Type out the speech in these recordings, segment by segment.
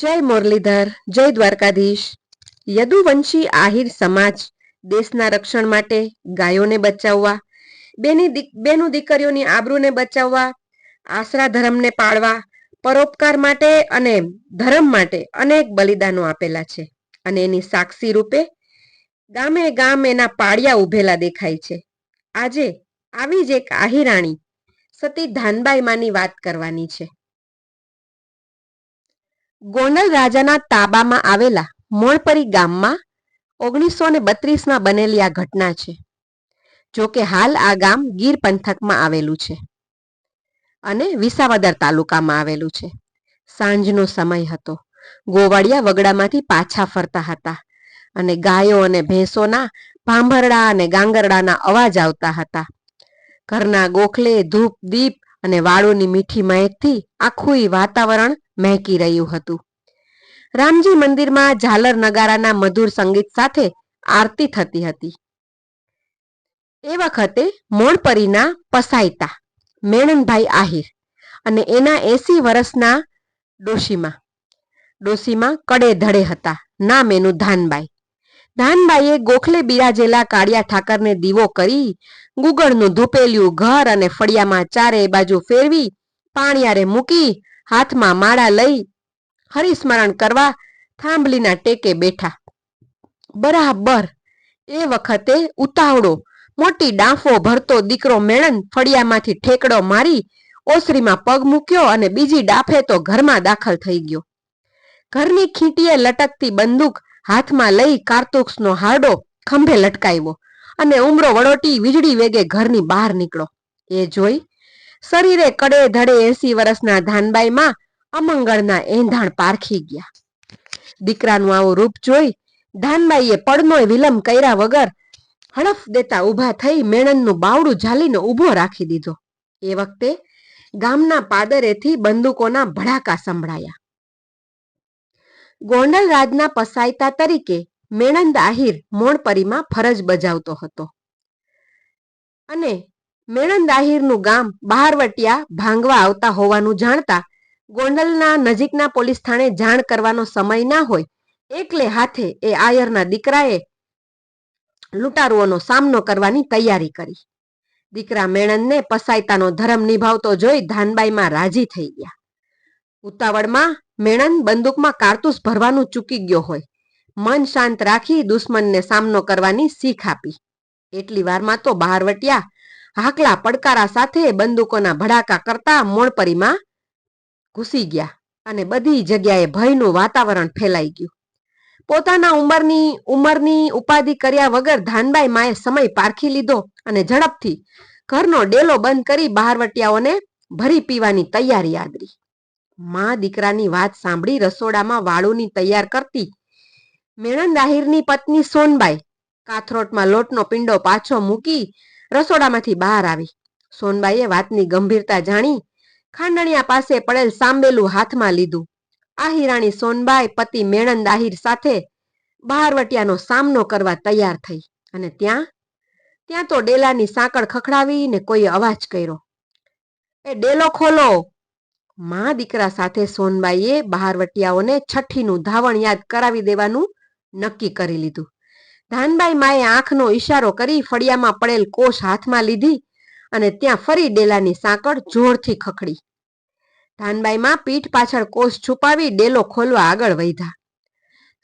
જય મુરલીધર, જય દ્વારકાધીશ. યદુવંશી આહિર સમાજ દેશના રક્ષણ માટે ગાયોને બચાવવા, બેની બેનું દીકરીઓની આબરૂને બચાવવા આશરા ધર્મને પાળવા, પરોપકાર માટે અને ધર્મ માટે અનેક બલિદાનો આપેલા છે અને એની સાક્ષી રૂપે ગામે ગામ એના પાળિયા ઉભેલા દેખાય છે. આજે આવી જ એક આહિરાણી સતી ધાનબાઈ માની વાત કરવાની છે. ગોંડલ રાજાના તાબામાં આવેલા મોણપરી ગામમાં ઓગણીસો ને બત્રીસમાં બનેલી આ ઘટના છે. જો કે હાલ આ ગામ ગીર પંથકમાં આવેલું છે અને વિસાવદર તાલુકામાં આવેલું છે. સાંજનો સમય હતો. ગોવાળિયા વગડામાંથી પાછા ફરતા હતા અને ગાયો અને ભેંસોના ભાંભરડા અને ગાંગરડાના અવાજ આવતા હતા. ઘરના ગોખલે ધૂપ દીપ અને વાળુની મીઠી મહેકથી આખું વાતાવરણ મહેકી રહ્યું હતું. રામજી મંદિરમાં ઝાલર નગારાના મધુર સંગીત સાથે આરતી થતી હતી. એ વખતે મોણપરીના પસાયતા, મેણનભાઈ આહિર અને એના એસી વર્ષના ડોશીમાં. ડોશીમાં કડે ધડે હતા, નામ એનું ધાનબાઈ. ધાનબાઈએ ગોખલે બિરાજેલા કાળિયા ઠાકરને દીવો કરી ગુગળનું ધૂપેલ્યું ઘર અને ફળિયામાં ચારે બાજુ ફેરવી પાણિયારે મૂકી હાથમાં માળા લઈ હરિસ્મરણ કરવા થાંભલીના ટેકે બેઠા. બરાબર, એ વખતે ઉતાવળો, મોટી ડાંફો ભરતો દીકરો મેળન ફળિયામાંથી ઠેકડો મારી ઓસરીમાં પગ મૂક્યો અને બીજી ડાફે તો ઘરમાં દાખલ થઈ ગયો. ઘરની ખીંટીએ લટકતી બંદૂક હાથમાં લઈ કારતુક્ષનો હારડો ખંભે લટકાવ્યો અને ઉમરો વડોટી વીજળી વેગે ઘરની બહાર નીકળો. એ જોઈ શરીરે કડે ધડે એસી વર્ષના ધાનબાઈમાં અમંગળના એંધાણ પારખી ગયા. દીકરાનું આવું રૂપ જોઈ ધાનબાઈએ પડનોય વિલંબ કર્યા વગર હડફ દેતા ઊભા થઈ મેણનનું બાવડું ઝાલીને ઊભો રાખી દીધો. એ વખતે ગામના પાદરેથી બંદૂકોના ભડાકા સંભળાયા. ગોંડલ રાજના પસાયતા તરીકે મેણંદ આહિર મોણપરીમાં ફરજ બજાવતો હતો. અને મેણંદ આહિરનું ગામ બહારવટિયા ભાંગવા આવતા હોવાનું જાણતા ગોંડલના નજીકના પોલીસ થાણે જાણ કરવાનો સમય ના હોય, એકલે હાથે એ આયરના દીકરાએ લૂંટારુઓનો સામનો કરવાની તૈયારી કરી. દીકરા મેણંદને પસાયતાનો ધર્મ નિભાવતો જોઈ ધાનબાઈમાં રાજી થઈ ગયા. ઉતાવળમાં મેણંદ બંદૂકમાં કારતૂસ ભરવાનું ચૂકી ગયો હોય, મન શાંત રાખી દુશ્મનને સામનો કરવાની શીખ આપી. એટલી વારમાં તો બહારવટિયા હાકલા પડકારા સાથે બંદૂકોના ભડાકા કરતા મોણપરીમાં ઘૂસી ગયા અને બધી જગ્યાએ ભયનું વાતાવરણ ફેલાઈ ગયું. પોતાના ઉંમરની ઉંમરની ઉપાધિ કર્યા વગર ધાનબાઈ માએ સમય પારખી લીધો અને ઝડપથી ઘરનો ડેલો બંધ કરી બહારવટિયાઓને ભરી પીવાની તૈયારી આદરી. મા દીકરાની વાત સાંભળી રસોડામાં વાળુની તૈયાર કરતી મેણંદ આહિરની પત્ની સોનબાઈ કાથરોટમાં લોટનો પિંડો પાછો મૂકી રસોડામાંથી બહાર આવી. સોનબાઈએ વાતની ગંભીરતા જાણી ખાંડણિયા પાસે પડેલ સાંબેલું હાથમાં લીધું. આહિરાણી સોનબાઈ પતિ મેણંદ આહિર સાથે બહારવટિયાનો સામનો કરવા તૈયાર થઈ અને ત્યાં ત્યાં તો ડેલાની સાંકળ ખખડાવી ને કોઈએ અવાજ કર્યો. એ ડેલો ખોલો. મા દીકરા સાથે સોનબાઈએ બહારવટિયાઓને છઠ્ઠીનું ધાવણ યાદ કરાવી દેવાનું નક્કી કરી લીધું. ધાનબાઈ માએ આંખનો ઈશારો કરી ફળિયામાં પડેલ કોષ હાથમાં લીધી અને ત્યાં ફરી ડેલાની સાંકળ જોરથી ખખડી. ધાનબાઈમાં પીઠ પાછળ કોષ છુપાવી ડેલો ખોલવા આગળ વધ્યા.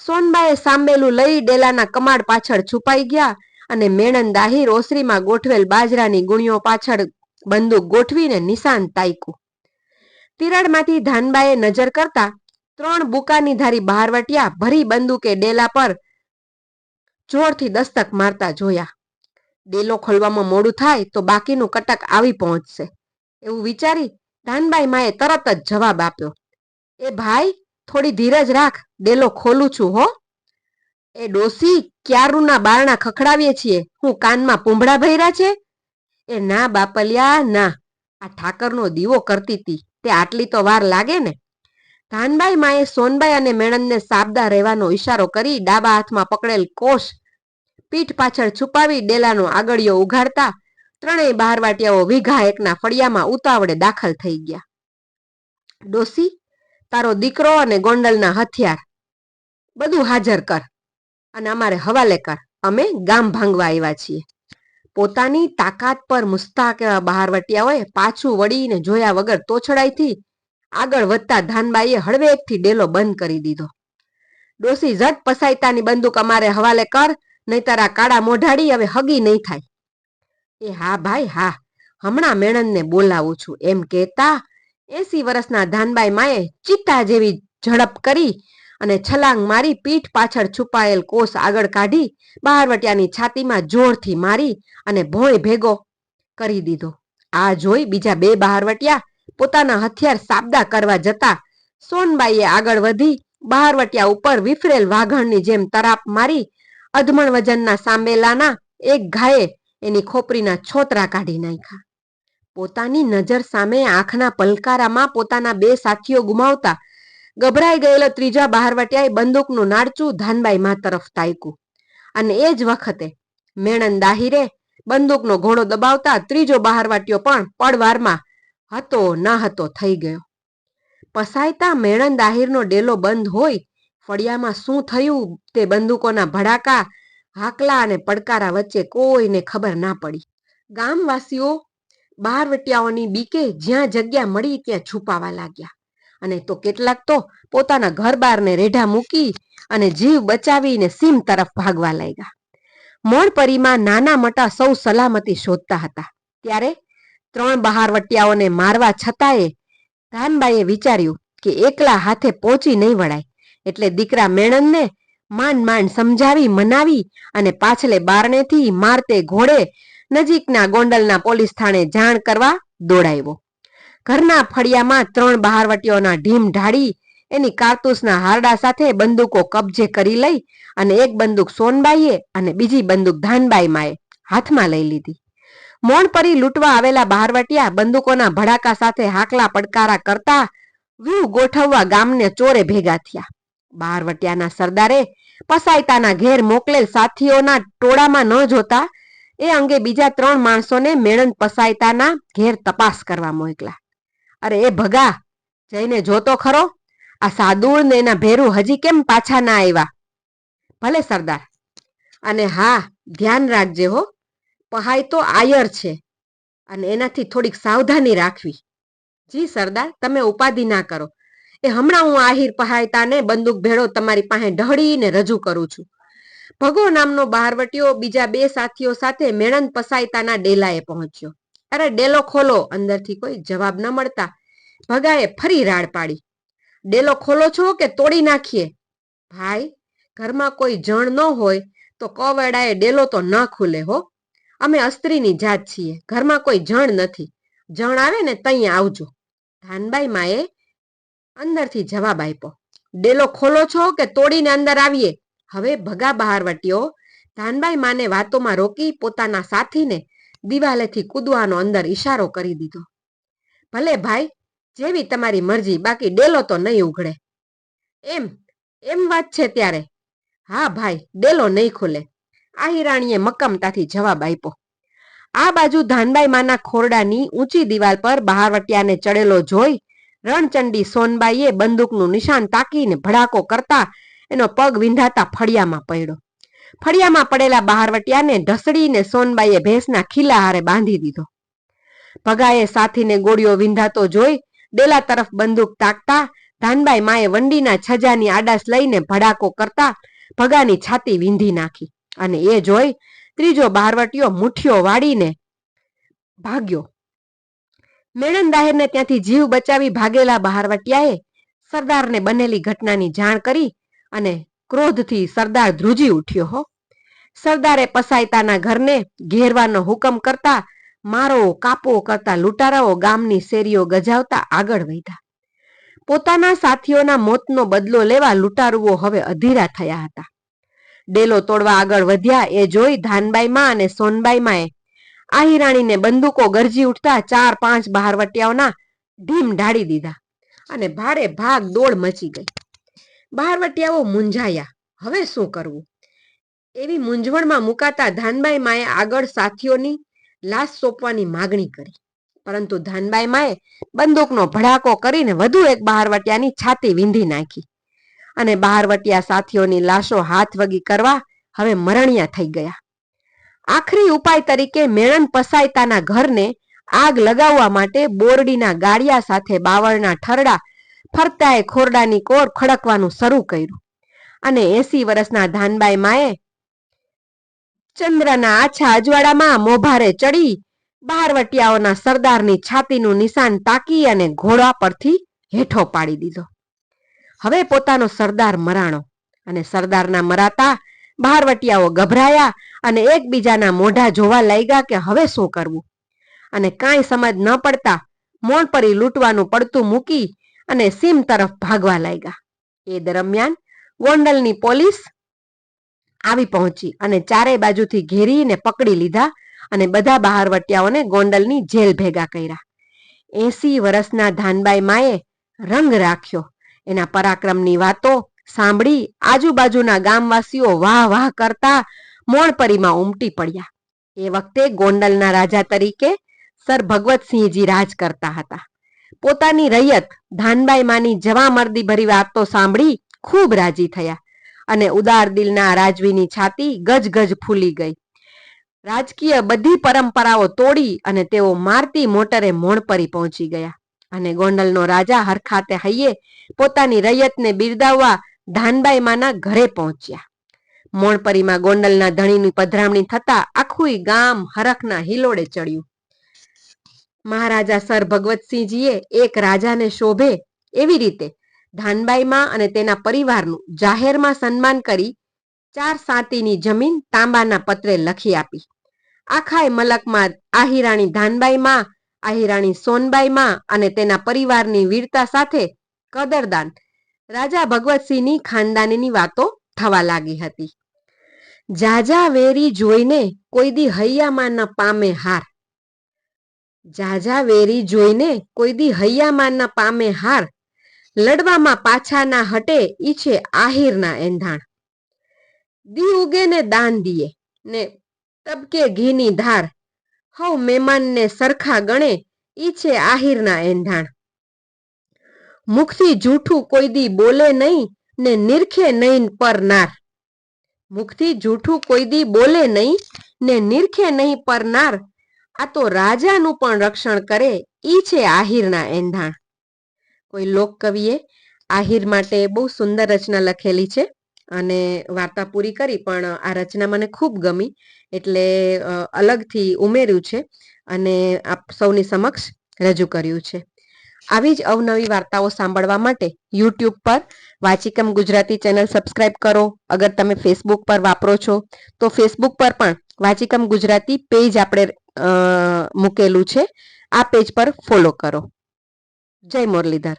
સોનબાએ સાંબેલું લઈ ડેલાના કમાડ પાછળ છુપાઈ ગયા અને મેણન દાહીર ઓસરીમાં ગોઠવેલ બાજરાની ગુણીઓ પાછળ બંદૂક ગોઠવીને નિશાન તાક્યું તિરાડમાંથી ધાનબાએ નજર કરતા ત્રણ બુકાની ધારી બહારવટિયા ભરી બંદૂકે ડેલા પર જોરથી દસ્તક મારતા જોયા. ડેલો ખોલવામાં મોડું થાય તો બાકીનું કટક આવી પહોંચશે. એવું વિચારી ધાનબાઈ માએ તરત જ જવાબ આપ્યો. એ ભાઈ, થોડી ધીરજ રાખ, ડેલો ખોલું છું હો. એ ડોસી, ક્યારુના બારણા ખખડાવીએ છીએ? હું કાનમાં પૂંભળા ભર્યા છે? એ ના બાપલિયા, ના. આ ઠાકરનો દીવો કરતી હતી તે આટલી તો વાર લાગે ને. ધાનબાઈ માએ સોનબાઈ અને મેણનને સાબદા રહેવાનો ઈશારો કરી ડાબા હાથમાં પકડેલ કોષ પીઠ પાછળ છુપાવી ડેલાનો આગળિયો ઉઘાડતા ત્રણેય બહારવાટિયાઓ વીઘા એકના ફળિયામાં ઉતાવળે દાખલ થઈ ગયા. ડોસી, તારો દીકરો અને ગોંડલના હથિયાર, બધું હાજર કર અને અમારે હવાલે કર. અમે ગામ ભાંગવા આવ્યા છીએ. પોતાની તાકાત પર મુસ્તાક એવા બહારવટિયાઓએ પાછું વળીને જોયા વગર તોછડાઈથી આગળ વધતા ધાનબાઈએ હળવેકથી ડેલો બંધ કરી દીધો. ડોસી ઝટ પસાયતાની બંદૂક અમારે હવાલે કર નહીતર તારા કાળા મોઢાડી હવે હગી નહીં થાય. એ હા ભાઈ, હા. હમણાં મેણનને બોલાવું છું. એમ કહેતા એસી વર્ષના ધાનબાઈ માએ ચિત્તા જેવી ઝડપ કરી અને છલાંગ મારી પીઠ પાછળ છુપાયેલ કોષ આગળ કાઢી બહારવટિયાની છાતીમાં જોરથી મારી અને ભોંય ભેગો કરી દીધો. આ જોઈ બીજા બે બહારવટિયા પોતાના હથિયાર સાબદા કરવા જતા સોનબાઈએ આગળ વધી બહારવટિયા ઉપર વિફરેલ વાઘણની જેમ તરાપ મારી અધમણ વજનના સાંબેલાના એક ઘાયે એની ખોપરીના છોતરા કાઢી નાખ્યા. પોતાની નજર સામે આંખના પલકારામાં પોતાના બે સાથીઓ ગુમાવતા ગભરાઈ ગયેલો ત્રીજા બહારવટિયાએ બંદૂકનું નાડચું ધાનબાઈ તરફ તાક્યું અને એ જ વખતે મેણન દાહીરે બંદૂકનો ઘોડો દબાવતા ત્રીજો બહારવાટીઓ પણ પડવારમાં હતો ન હતો થઈ ગયો. પસાયતા મેણન દાહીરનો ડેલો બંધ હોય ફળિયામાં શું થયું તે બંદૂકોના ભડાકા, હાકલા અને પડકારા વચ્ચે કોઈને ખબર ના પડી. ગામવાસીઓ બહારવટિયાઓની બીકે જ્યાં જગ્યા મળી ત્યાં છુપાવા લાગ્યા. અને તો કેટલાક તો પોતાના ઘર બારને રેઢા મૂકી અને જીવ બચાવીને સીમ તરફ ભાગવા લાગ્યા. મોણપરીમાં નાના મોટા સૌ સલામતી શોધતા હતા. ત્યારે ત્રણ બહારવટિયાઓને મારવા છતાંય ધાનબાઈએ વિચાર્યું કે એકલા હાથે પહોંચી નહીં વળાય. એટલે દીકરા મેણનને માંડ માંડ સમજાવી, મનાવી અને પાછલે બારણેથી મારતે ઘોડે નજીકના ગોંડલના પોલીસ થાણે જાણ કરવા દોડાવ્યો. ઘરના ફળિયામાં ત્રણ બહારવટીઓના ઢીમ ઢાળી, એની કારતૂસના હારડા સાથે બંદૂકો કબજે કરી લઈ અને એક બંદૂક સોનબાઈએ અને બીજી બંદૂક ધાનબાઈ માએ હાથમાં લઈ લીધી. મોણપરી લૂંટવા આવેલા બહારવટિયા બંદૂકોના ભડાકા સાથે હાકલા પડકારા કરતા વ્યૂહ ગોઠવવા ગામને ચોરે ભેગા થયા. બહારવટિયાના સરદારે પસાયતાના ઘેર મોકલેલ સાથીઓના ટોળામાં ન જોતા, એ અંગે બીજા ત્રણ માણસોને મેળન પસાયતાના ઘેર તપાસ કરવા મોકલા. અરે એ ભગા, જઈને જોતો ખરો, આ સાદુળ ને એના ભેરું હજી કેમ પાછા ના આવ્યા ભલે સરદાર, અને હા, ધ્યાન રાખજે હો, પહાય તો આયર છે, અને એનાથી થોડીક સાવધાની રાખવી. જી સરદાર, તમે ઉપાધિ ના કરો. એ હમણાં હું આહિર પહાયતાને બંદૂક ભેળો તમારી પાસે ઢળીને રજૂ કરું છું. ભગો નામનો બહારવટીયો બીજા બે સાથીઓ સાથે મેણંદ પસાયતાના ડેલાએ પહોંચ્યો. અરે ડેલો ખોલો, અંદરથી કોઈ જવાબ ન મળતા ભગાએ ફરી રાડ પાડી. ડેલો ખોલો છો કે તોડી નાખીએ? ભાઈ, ઘરમાં કોઈ જણ ન હોય તો કવેડાએ ડેલો તો ન ખુલે હો. અમે અસ્ત્રીની જાત છીએ, ઘરમાં કોઈ જણ નથી. જણ આવે ને તઈ આવજો. ધાનબાઈ માએ અંદરથી જવાબ આપ્યો. ડેલો ખોલો છો કે તોડીને અંદર આવીએ? હવે ભગા બહારવટીઓ ધાનબાઈ માને વાતોમાં રોકી પોતાના સાથીને દિવાલેથી કૂદવાનો અંદર ઈશારો કરી દીધો. ભલે ભાઈ, જેવી તમારી મરજી, બાકી ડેલો તો નહીં ઉઘડે. એમ એમ વાત છે ત્યારે. હા ભાઈ, ડેલો નહીં ખુલે. હિરાણીએ મક્કમતાથી જવાબ આપ્યો. આ બાજુ ધાનબાઈ માના ખોરડાની ઊંચી દિવાલ પર બહારવટિયાને ચડેલો જોઈ રણચંડી સોનબાઈએ બંદૂકનું નિશાન તાકીને ભડાકો કરતા એનો પગ વિંધાતા ફળિયામાં પડ્યો. ફળિયામાં પડેલા બહારવટિયાને ઢસડીને સોનબાઈએ ભેંસના ખીલા હારે બાંધી દીધો. ભગાએ સાથીને ગોળીઓ વિંધાતો જોઈ ડેલા તરફ બંદૂક તાકતા ધાનબાઈ માએ વંડીના છજાની આડાશ લઈને ભડાકો કરતા ભગાની છાતી વીંધી નાખી અને એ જોઈ ત્રીજો બહારવટીયો મુઠ્ઠીઓ વાળીને ભાગ્યો. મેણન દાહેરને ત્યાંથી જીવ બચાવી ભાગેલા બહારવટિયાએ સરદારને બનેલી ઘટનાની જાણ કરી અને ક્રોધથી સરદાર ધ્રુજી ઉઠ્યો હો. સરદારે પસાયતાના ઘરને ઘેરવાનો હુકમ કરતા મારો કાપો કરતા લૂંટારાઓ ગામની શેરીઓ ગજાવતા આગળ વધ્યા. પોતાના સાથીઓના મોતનો બદલો લેવા લૂંટારુઓ હવે અધીરા થયા હતા. ડેલો તોડવા આગળ વધ્યા એ જોઈ ધાનબાઈમાં અને સોનબાઈમાંએ આહિરાણીને બંદૂકો ગરજી ઉઠતા ચાર પાંચ બહારવટિયાઓના ઢીમ ઢાળી દીધા અને ભારે ભાગ દોડ મચી ગઈ. બહારવટિયાઓ મૂંઝાયા. હવે શું કરવું? એવી મૂંઝવણમાં મુકાતા ધાનબાઈ માએ આગળ સાથીઓની લાશ સોંપવાની માગણી કરી. પરંતુ ધાનબાઈ માએ બંદૂકનો ભડાકો કરીને વધુ એક બહારવટિયાની છાતી વીંધી નાખી અને બહારવટિયા સાથીઓની લાશો હાથ વગી કરવા હવે મરણિયા થઈ ગયા. આખરી ઉપાય તરીકે મેણન પસાયતાના ઘરને આગ લગાવવા માટે બોરડીના ગાળિયા સાથે બાવળના ઠરડા ફરતાએ ખોરડાની કોર ખડકવાનું શરૂ કર્યું. અને એસી વર્ષના ધાનબાઈ માએ ચંદ્રના આછા અજવાળામાં મોભારે ચડી બહારવટિયાઓના સરદારની છાતીનું નિશાન તાકી અને ઘોડા પરથી હેઠો પાડી દીધો. હવે પોતાનો સરદાર મરાણો અને સરદારના મરાતા બહારવટિયાઓ ગભરાયા અને એકબીજાના મોઢા જોવા લાગ્યા કે હવે શું કરવું? અને કાંઈ સમજ ન પડતા મોણપરી લૂંટવાનું પડતું મૂકી અને સીમ તરફ ભાગવા લાગ્યા. એ દરમિયાન ગોંડલની પોલીસ આવી પહોંચી અને ચારે બાજુથી ઘેરીને પકડી લીધા અને બધા બહારવટિયાઓને ગોંડલની જેલ ભેગા કર્યા. એસી વર્ષના ધાનબાઈ માએ રંગ રાખ્યો. એના પરાક્રમની વાતો સાંભળી આજુબાજુના ગામવાસીઓ વાહ વાહ કરતા મોણપરીમાં ઉમટી પડ્યા. એ વખતે ગોંડલના રાજા તરીકે સર ભગવતસિંહજી રાજ કરતા હતા. પોતાની રૈયત ધાનબાઈ માની જવામર્દી ભરી વાતો સાંભળી ખૂબ રાજી થયા અને ઉદાર દિલના રાજવીની છાતી ગજ ફૂલી ગઈ. રાજકીય બધી પરંપરાઓ તોડી અને તેઓ મારતી મોટરે મોણપરી પહોંચી ગયા અને ગોંડલનો રાજા હરખાતે હૈયે પોતાની રૈયતને બિરદાવવા ધાનબાઈ માના ઘરે પહોંચ્યા. મોણપરીમાં ગોંડલના ધણીની પધરામણી થતા આખું ગામ હરખના હિલોડે ચડ્યું. મહારાજા સર ભગવતસિંહજીએ એક રાજાને શોભે એવી રીતે ધાનબાઈમાં અને તેના પરિવારનું જાહેરમાં સન્માન કરી ચાર સાતીની જમીન તાંબાના પત્રે લખી આપી. આખાય મલકમાં આહિરાણી ધાનબાઈમાં, આહિરાણી સોનબાઈમાં અને તેના પરિવારની વીરતા સાથે કદરદાન રાજા ભગવતસિંહની ખાનદાનીની વાતો થવા લાગી હતી. જાજા વેરી જોઈને કોઈ દી હૈયામાં ન પામે હાર. જાજા વેરી જોઈને કોઈ દી હૈયામાં ન પામે હાર. લડવામાં પાછા ના હટે ઈ છે આહિરના એંધાણ. દી ઉગે ને દાન દીએ ને તબકે ઘીની ધાર. હવ મહેમાનને સરખા ગણે ઈ છે આહિરના એંધાણ. મુખથી જૂઠું કોઈ દી બોલે નહીં ને નિરખે નહીં પર નાર મુખથી જૂઠું કોઈ દી બોલે નહીં ને નિરખે નહીં પર નાર આ તો રાજાનું પણ રક્ષણ કરે, ઈ છે આહિરના એંધાણ. કોઈ લોક કવિએ આહિર માટે બહુ સુંદર રચના લખેલી છે અને વાર્તા પૂરી કરી, પણ આ રચના મને ખૂબ ગમી એટલે અલગથી ઉમેર્યું છે અને આપ સૌની સમક્ષ રજૂ કર્યું છે. આવી જ અવનવી વાર્તાઓ સાંભળવા માટે યુટ્યુબ પર વાચિકમ ગુજરાતી ચેનલ સબસ્ક્રાઇબ કરો. અગર તમે ફેસબુક પર વાપરો છો, તો ફેસબુક પર પણ વાચિકમ ગુજરાતી પેજ આપણે મૂકેલું છે. આ પેજ પર ફોલો કરો. જય મુરલીધર.